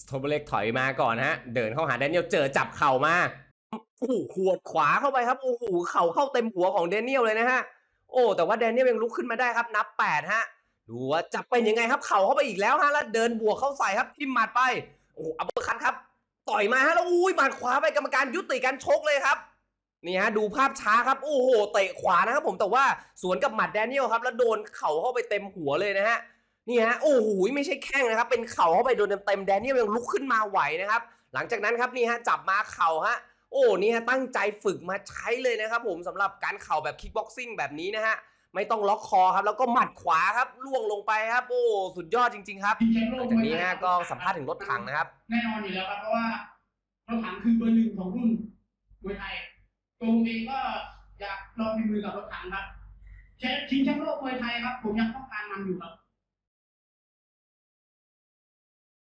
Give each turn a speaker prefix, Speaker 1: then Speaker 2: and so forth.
Speaker 1: สโตเบเล็กถอยมาก่อนฮะ เดินเข้าหาแดเนียลเจอจับเข่ามาโอ้โหขวดขวาเข้าไปครับโอ้โหเข่าเข้าเต็มหัวของแดเนียลเลยนะฮะโอ้แต่ว่าแดเนียลยังลุกขึ้นมาได้ครับนับแปดฮะดูว่าจะเป็นยังไงครับเข่าเข้าไปอีกแล้วฮะแล้วเดินบวกเข้าใส่ครับทิมหมัดไปโอ้โหอัปเปอร์คัตครับต่อยมาฮะแล้วอุ้ยหมัดขวาไปกรรมการยุติการชกเลยครับนี่ฮะดูภาพช้าครับโอ้โหเตะขวานะครับผมแต่ว่าสวนกับหมัดแดเนียลครับแล้วโดนเข่าเข้าไปเต็มหัวเลยนะฮะ นี่ฮะโอ้โหไม่ใช่แข้งนะครับ เป็นเข่าเข้าไปโดนเต็มๆแดเนียลยังลุกขึ้นมาไหวนะครับ หลังจากนั้นครับนี่ฮะจับมาเข่าฮะโอ้นี่ฮะตั้งใจฝึกมาใช้เลยนะครับผมสำหรับการเข่าแบบคิกบ็อกซิ่งแบบนี้นะฮะไม่ต้องล็อกคอครับ แล้วก็หมัดขวาครับล่วงลงไปครับ โอ้สุดยอดจริง ๆ ครับ
Speaker 2: แชมป์โล
Speaker 1: หลั
Speaker 2: ก
Speaker 1: งจากนี้ฮะก็สัมภาษณ์ถึงรถถังนะครับ
Speaker 2: แน่นอนอยู่แล้วครับเพราะว่ารถถังคือเบอร์หนึ่งของรุ่นมวยไทยตัวผมเองก็อยากลองฝีมือกับรถถังครับแชมป์ชิงแชมป์โลกมวยไทยครับ ผมยังต้องการมันอยู่ครับ